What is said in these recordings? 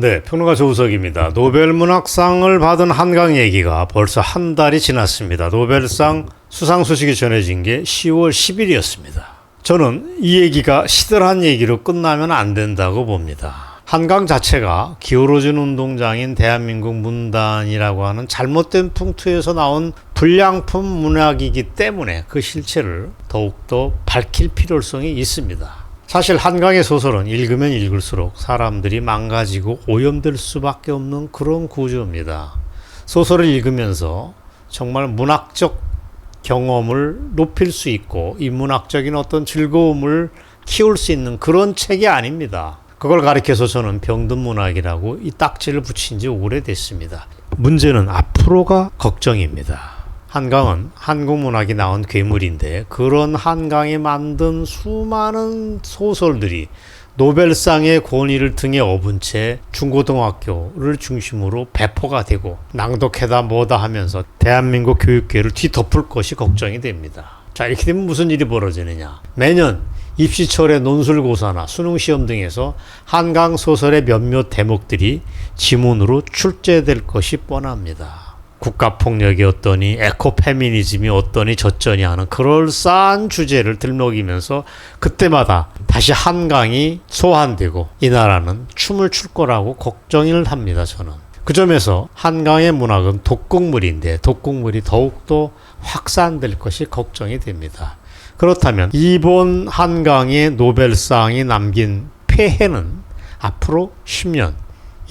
네, 평론가 조우석입니다. 노벨 문학상을 받은 한강 얘기가 벌써 한 달이 지났습니다. 노벨상 수상 소식이 전해진 게 10월 10일이었습니다. 저는 이 얘기가 시들한 얘기로 끝나면 안 된다고 봅니다. 한강 자체가 기울어진 운동장인 대한민국 문단이라고 하는 잘못된 풍토에서 나온 불량품 문학이기 때문에 그 실체를 더욱더 밝힐 필요성이 있습니다. 사실 한강의 소설은 읽으면 읽을수록 사람들이 망가지고 오염될 수밖에 없는 그런 구조입니다. 소설을 읽으면서 정말 문학적 경험을 높일 수 있고 이 문학적인 어떤 즐거움을 키울 수 있는 그런 책이 아닙니다. 그걸 가리켜서 저는 병든 문학이라고 이 딱지를 붙인 지 오래됐습니다. 문제는 앞으로가 걱정입니다. 한강은 한국 문학이 나온 괴물인데 그런 한강이 만든 수많은 소설들이 노벨상의 권위를 등에 업은 채 중고등학교를 중심으로 배포가 되고 낭독해다 뭐다 하면서 대한민국 교육계를 뒤덮을 것이 걱정이 됩니다. 자, 이렇게 되면 무슨 일이 벌어지느냐. 매년 입시철의 논술고사나 수능시험 등에서 한강 소설의 몇몇 대목들이 지문으로 출제될 것이 뻔합니다. 국가폭력이 어떠니 에코페미니즘이 어떠니 저쩌니 하는 그럴싸한 주제를 들먹이면서 그때마다 다시 한강이 소환되고 이 나라는 춤을 출 거라고 걱정을 합니다 저는. 그 점에서 한강의 문학은 독극물인데 독극물이 더욱더 확산될 것이 걱정이 됩니다. 그렇다면 이번 한강의 노벨상이 남긴 폐해는 앞으로 10년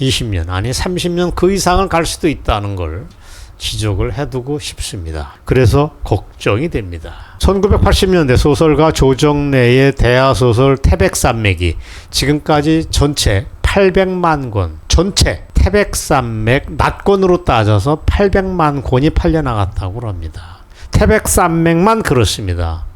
20년 아니 30년 그 이상을 갈 수도 있다는 걸 지적을 해두고 싶습니다. 그래서 걱정이 됩니다. 1980년대 소설가 조정래의 대하소설 태백산맥이 지금까지 전체 800만 권, 전체 태백산맥 낫권으로 따져서 800만 권이 팔려나갔다고 합니다. 태백산맥만 그렇습니다.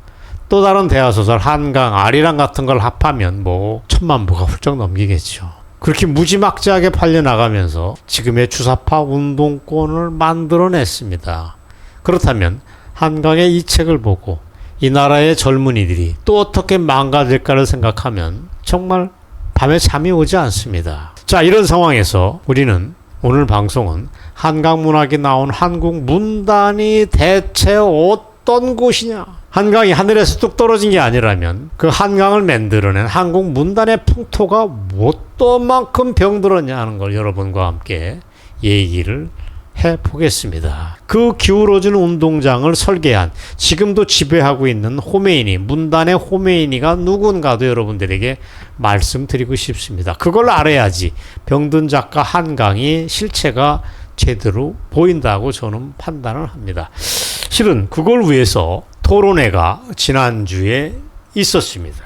또 다른 대하소설 한강, 아리랑 같은 걸 합하면 뭐 천만 부가 훌쩍 넘기겠죠. 그렇게 무지막지하게 팔려나가면서 지금의 주사파 운동권을 만들어냈습니다. 그렇다면 한강의 이 책을 보고 이 나라의 젊은이들이 또 어떻게 망가질까를 생각하면 정말 밤에 잠이 오지 않습니다. 자, 이런 상황에서 우리는 오늘 방송은 한강 문학이 나온 한국 문단이 대체 어떤 곳이냐? 한강이 하늘에서 뚝 떨어진 게 아니라면 그 한강을 만들어낸 한국 문단의 풍토가 어떤 만큼 병들었냐 하는 걸 여러분과 함께 얘기를 해 보겠습니다. 그 기울어진 운동장을 설계한 지금도 지배하고 있는 호메이니, 문단의 호메이니가 누군가도 여러분들에게 말씀드리고 싶습니다. 그걸 알아야지 병든 작가 한강이 실체가 제대로 보인다고 저는 판단을 합니다. 실은 그걸 위해서 토론회가 지난주에 있었습니다.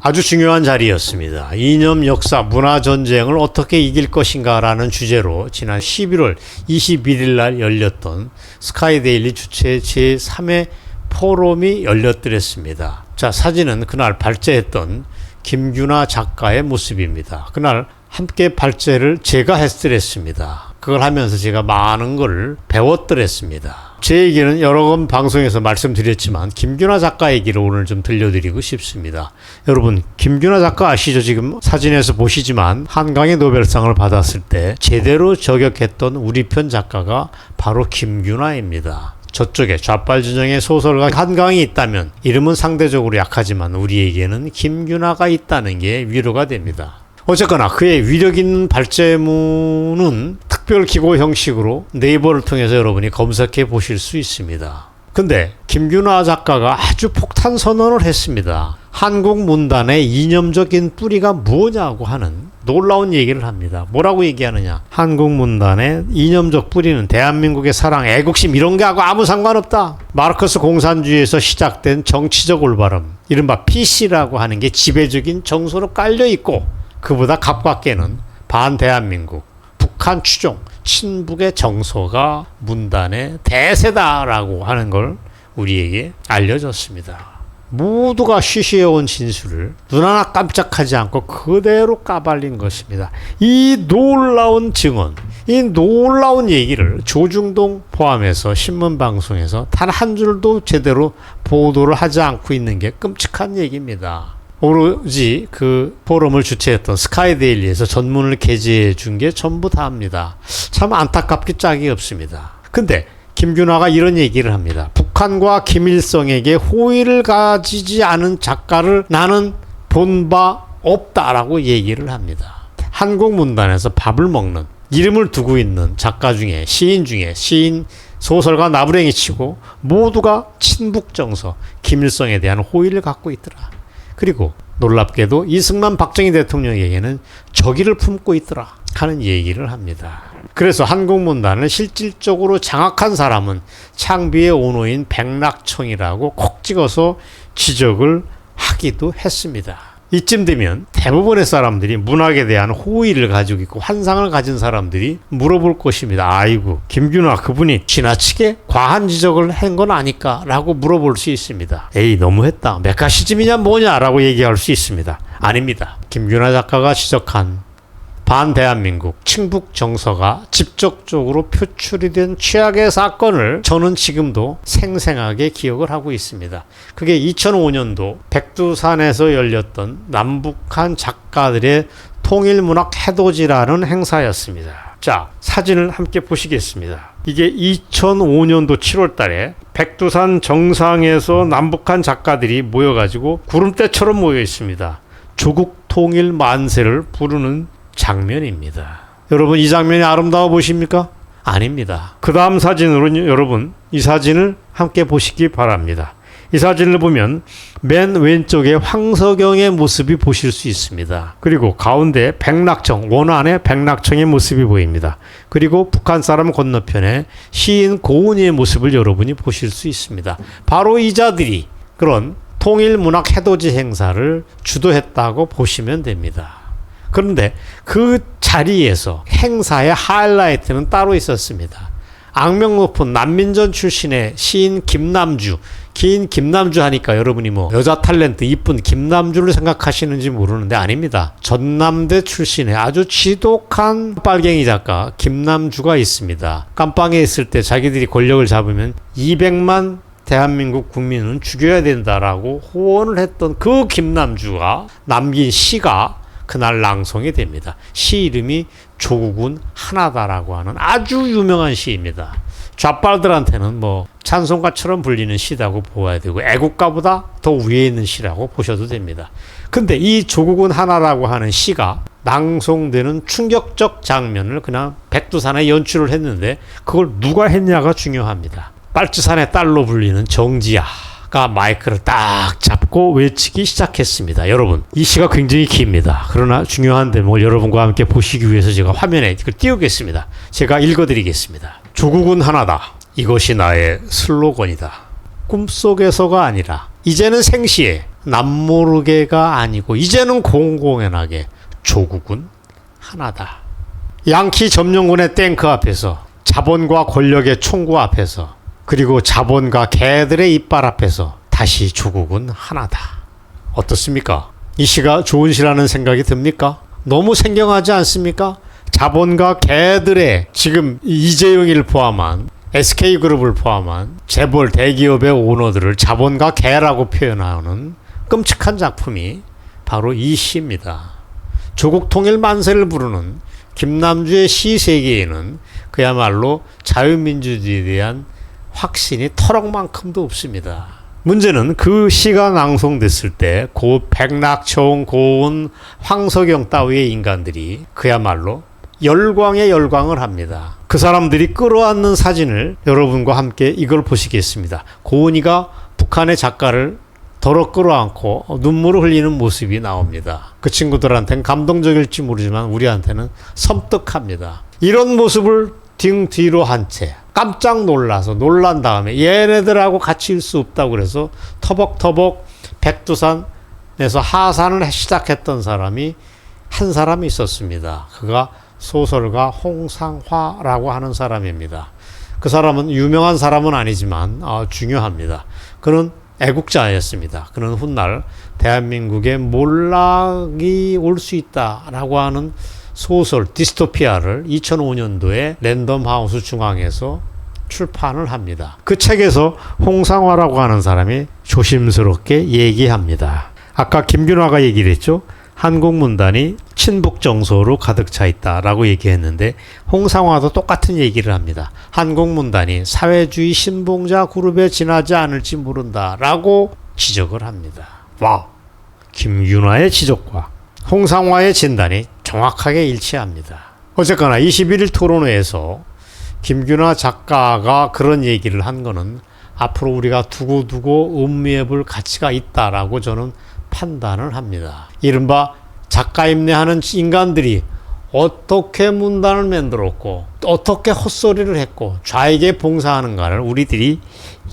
아주 중요한 자리였습니다. 이념 역사 문화 전쟁을 어떻게 이길 것인가라는 주제로 지난 11월 21일 날 열렸던 스카이데일리 주최 제3회 포럼이 열렸더랬습니다. 자, 사진은 그날 발제했던 김규나 작가의 모습입니다. 그날 함께 발제를 제가 했더랬습니다. 그걸 하면서 제가 많은 걸 배웠더랬습니다. 제 얘기는 여러 번 방송에서 말씀드렸지만 김규나 작가 얘기를 오늘 좀 들려드리고 싶습니다. 여러분 김규나 작가 아시죠? 지금 사진에서 보시지만 한강의 노벨상을 받았을 때 제대로 저격했던 우리 편 작가가 바로 김규나입니다. 저쪽에 좌빨 진영의 소설가 한강이 있다면 이름은 상대적으로 약하지만 우리에게는 김규나가 있다는 게 위로가 됩니다. 어쨌거나 그의 위력 있는 발제문은 특별 기고 형식으로 네이버를 통해서 여러분이 검색해 보실 수 있습니다. 근데 김균화 작가가 아주 폭탄 선언을 했습니다. 한국 문단의 이념적인 뿌리가 뭐냐고 하는 놀라운 얘기를 합니다. 뭐라고 얘기하느냐? 한국 문단의 이념적 뿌리는 대한민국의 사랑, 애국심 이런 게하고 아무 상관없다. 마르크스 공산주의에서 시작된 정치적 올바름, 이른바 PC라고 하는 게 지배적인 정서로 깔려 있고 그보다 가깝게는 반대한민국, 북한 추종, 친북의 정서가 문단의 대세다라고 하는 걸 우리에게 알려줬습니다. 모두가 쉬쉬해온 진술을 눈 하나 깜짝하지 않고 그대로 까발린 것입니다. 이 놀라운 증언, 이 놀라운 얘기를 조중동 포함해서 신문방송에서 단 한 줄도 제대로 보도를 하지 않고 있는 게 끔찍한 얘기입니다. 오로지 그 포럼을 주최했던 스카이데일리에서 전문을 게재해 준 게 전부 다입니다. 참 안타깝기 짝이 없습니다. 근데 김균화가 이런 얘기를 합니다. 북한과 김일성에게 호의를 가지지 않은 작가를 나는 본 바 없다라고 얘기를 합니다. 한국 문단에서 밥을 먹는 이름을 두고 있는 작가 중에 시인 중에 시인 소설가 나부랭이 치고 모두가 친북 정서 김일성에 대한 호의를 갖고 있더라. 그리고 놀랍게도 이승만 박정희 대통령에게는 적의를 품고 있더라 하는 얘기를 합니다. 그래서 한국문단을 실질적으로 장악한 사람은 창비의 오노인 백낙청이라고 콕 찍어서 지적을 하기도 했습니다. 이쯤 되면 대부분의 사람들이 문학에 대한 호의를 가지고 있고 환상을 가진 사람들이 물어볼 것입니다. 아이고, 김균화 그분이 지나치게 과한 지적을 한 건 아닐까? 라고 물어볼 수 있습니다. 에이, 너무했다. 메카시즘이냐 뭐냐? 라고 얘기할 수 있습니다. 아닙니다. 김균화 작가가 지적한 반대한민국 친북 정서가 직접적으로 표출이 된 최악의 사건을 저는 지금도 생생하게 기억을 하고 있습니다. 그게 2005년도 백두산에서 열렸던 남북한 작가들의 통일문학 해돋이라는 행사였습니다. 자, 사진을 함께 보시겠습니다. 이게 2005년도 7월 달에 백두산 정상에서 남북한 작가들이 모여가지고 구름대처럼 모여 있습니다. 조국 통일 만세를 부르는 장면입니다. 여러분 이 장면이 아름다워 보십니까? 아닙니다. 그 다음 사진으로 여러분 이 사진을 함께 보시기 바랍니다. 이 사진을 보면 맨 왼쪽에 황석영의 모습이 보실 수 있습니다. 그리고 가운데 백낙청, 원안에 백낙청의 모습이 보입니다. 그리고 북한 사람 건너편에 시인 고은이의 모습을 여러분이 보실 수 있습니다. 바로 이 자들이 그런 통일문학 해돋이 행사를 주도했다고 보시면 됩니다. 그런데 그 자리에서 행사의 하이라이트는 따로 있었습니다. 악명 높은 난민전 출신의 시인 김남주, 긴 김남주 하니까 여러분이 뭐 여자 탤런트 이쁜 김남주를 생각하시는지 모르는데 아닙니다. 전남대 출신의 아주 지독한 빨갱이 작가 김남주가 있습니다. 깜빵에 있을 때 자기들이 권력을 잡으면 200만 대한민국 국민은 죽여야 된다라고 호언을 했던 그 김남주가 남긴 시가 그날 낭송이 됩니다. 시 이름이 조국은 하나다라고 하는 아주 유명한 시입니다. 좌빨들한테는 뭐 찬송가처럼 불리는 시라고 보아야 되고 애국가보다 더 위에 있는 시라고 보셔도 됩니다. 근데 이 조국은 하나라고 하는 시가 낭송되는 충격적 장면을 그냥 백두산에 연출을 했는데 그걸 누가 했냐가 중요합니다. 빨치산의 딸로 불리는 정지야. 가 마이크를 딱 잡고 외치기 시작했습니다. 여러분, 이 시가 굉장히 깁니다. 그러나 중요한 대목을 여러분과 함께 보시기 위해서 제가 화면에 띄우겠습니다. 제가 읽어드리겠습니다. 조국은 하나다. 이것이 나의 슬로건이다. 꿈속에서가 아니라 이제는 생시에 남모르게가 아니고 이제는 공공연하게 조국은 하나다. 양키 점령군의 탱크 앞에서 자본과 권력의 총구 앞에서 그리고 자본과 개들의 이빨 앞에서 다시 조국은 하나다. 어떻습니까? 이 시가 좋은 시라는 생각이 듭니까? 너무 생경하지 않습니까? 자본과 개들의 지금 이재용을 포함한 SK그룹을 포함한 재벌 대기업의 오너들을 자본과 개라고 표현하는 끔찍한 작품이 바로 이 시입니다. 조국 통일 만세를 부르는 김남주의 시 세계에는 그야말로 자유민주주의에 대한 확신이 터럭만큼도 없습니다. 문제는 그 시가 낭송됐을 때 고 백낙총, 고은, 황석영 따위의 인간들이 그야말로 열광에 열광을 합니다. 그 사람들이 끌어안는 사진을 여러분과 함께 이걸 보시겠습니다. 고은이가 북한의 작가를 더러 끌어안고 눈물을 흘리는 모습이 나옵니다. 그 친구들한테는 감동적일지 모르지만 우리한테는 섬뜩합니다. 이런 모습을 등 뒤로 한 채 깜짝 놀라서 놀란 다음에 얘네들하고 같이 일 수 없다고 그래서 터벅터벅 백두산에서 하산을 시작했던 사람이 한 사람이 있었습니다. 그가 소설가 홍상화라고 하는 사람입니다. 그 사람은 유명한 사람은 아니지만 어, 중요합니다. 그는 애국자였습니다. 그는 훗날 대한민국에 몰락이 올 수 있다라고 하는 소설 디스토피아를 2005년도에 랜덤하우스 중앙에서 출판을 합니다. 그 책에서 홍상화라고 하는 사람이 조심스럽게 얘기합니다. 아까 김균화가 얘기를 했죠. 한국문단이 친북 정서로 가득 차 있다라고 얘기했는데 홍상화도 똑같은 얘기를 합니다. 한국문단이 사회주의 신봉자 그룹에 지나지 않을지 모른다라고 지적을 합니다. 와, 김윤화의 지적과 홍상화의 진단이 정확하게 일치합니다. 어쨌거나 21일 토론회에서 김균화 작가가 그런 얘기를 한 거는 앞으로 우리가 두고두고 음미해 볼 가치가 있다라고 저는 판단을 합니다. 이른바 작가 임내하는 인간들이 어떻게 문단을 만들었고 어떻게 헛소리를 했고 좌에게 봉사하는가를 우리들이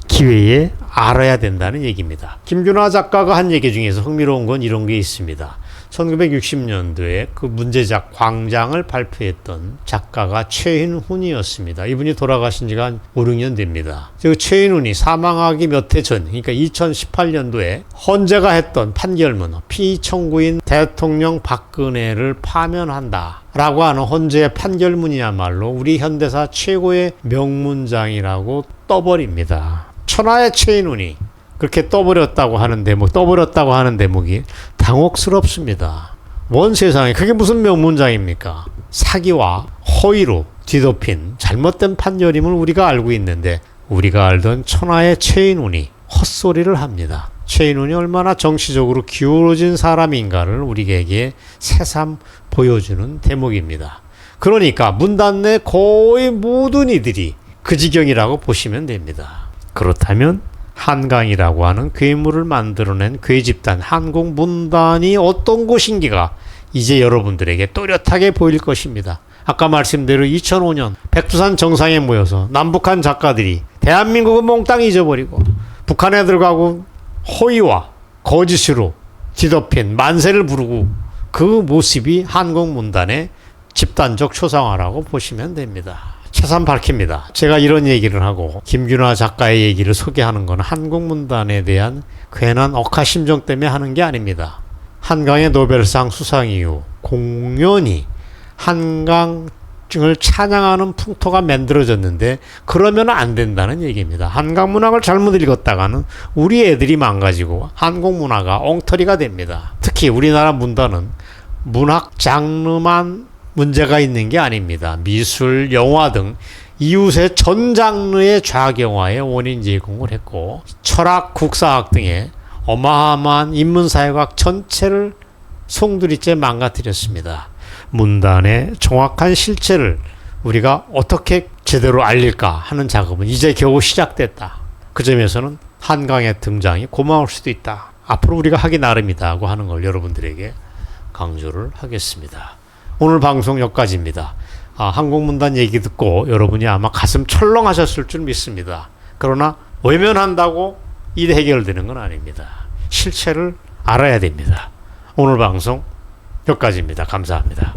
기회에 알아야 된다는 얘기입니다. 김균화 작가가 한 얘기 중에서 흥미로운 건 이런 게 있습니다. 1960년도에 그 문제작 광장을 발표했던 작가가 최인훈이었습니다. 이분이 돌아가신 지가 한 5, 6년 됩니다. 그 최인훈이 사망하기 몇 해 전, 그러니까 2018년도에 헌재가 했던 판결문, 피청구인 대통령 박근혜를 파면한다. 라고 하는 헌재의 판결문이야말로 우리 현대사 최고의 명문장이라고 떠버립니다. 천하의 최인훈이 그렇게 떠버렸다고 하는 대목, 떠버렸다고 하는 대목이 당혹스럽습니다. 원 세상에 그게 무슨 명문장입니까? 사기와 허위로 뒤덮인 잘못된 판결임을 우리가 알고 있는데 우리가 알던 천하의 최인훈이 헛소리를 합니다. 최인훈이 얼마나 정치적으로 기울어진 사람인가를 우리에게 새삼 보여주는 대목입니다. 그러니까 문단 내 거의 모든 이들이 그 지경이라고 보시면 됩니다. 그렇다면 한강이라고 하는 괴물을 만들어낸 괴집단 한국문단이 어떤 곳인기가 이제 여러분들에게 또렷하게 보일 것입니다. 아까 말씀대로 2005년 백두산 정상에 모여서 남북한 작가들이 대한민국을 몽땅 잊어버리고 북한에 들어가고 허위와 거짓으로 뒤덮인 만세를 부르고 그 모습이 한국문단의 집단적 초상화라고 보시면 됩니다. 최선 밝힙니다. 제가 이런 얘기를 하고 김균화 작가의 얘기를 소개하는 건 한국문단에 대한 괜한 억하심정 때문에 하는 게 아닙니다. 한강의 노벨상 수상 이후 공연히 한강을 찬양하는 풍토가 만들어졌는데 그러면 안 된다는 얘기입니다. 한강 문학을 잘못 읽었다가는 우리 애들이 망가지고 한국 문화가 엉터리가 됩니다. 특히 우리나라 문단은 문학 장르만 문제가 있는 게 아닙니다. 미술, 영화 등 이웃의 전 장르의 좌경화에 원인 제공을 했고 철학, 국사학 등의 어마어마한 인문사회학 전체를 송두리째 망가뜨렸습니다. 문단의 정확한 실체를 우리가 어떻게 제대로 알릴까 하는 작업은 이제 겨우 시작됐다. 그 점에서는 한강의 등장이 고마울 수도 있다. 앞으로 우리가 하기 나름이다 하고 하는 걸 여러분들에게 강조를 하겠습니다. 오늘 방송 여기까지입니다. 아, 한국문단 얘기 듣고 여러분이 아마 가슴 철렁하셨을 줄 믿습니다. 그러나 외면한다고 일 해결되는 건 아닙니다. 실체를 알아야 됩니다. 오늘 방송 여기까지입니다. 감사합니다.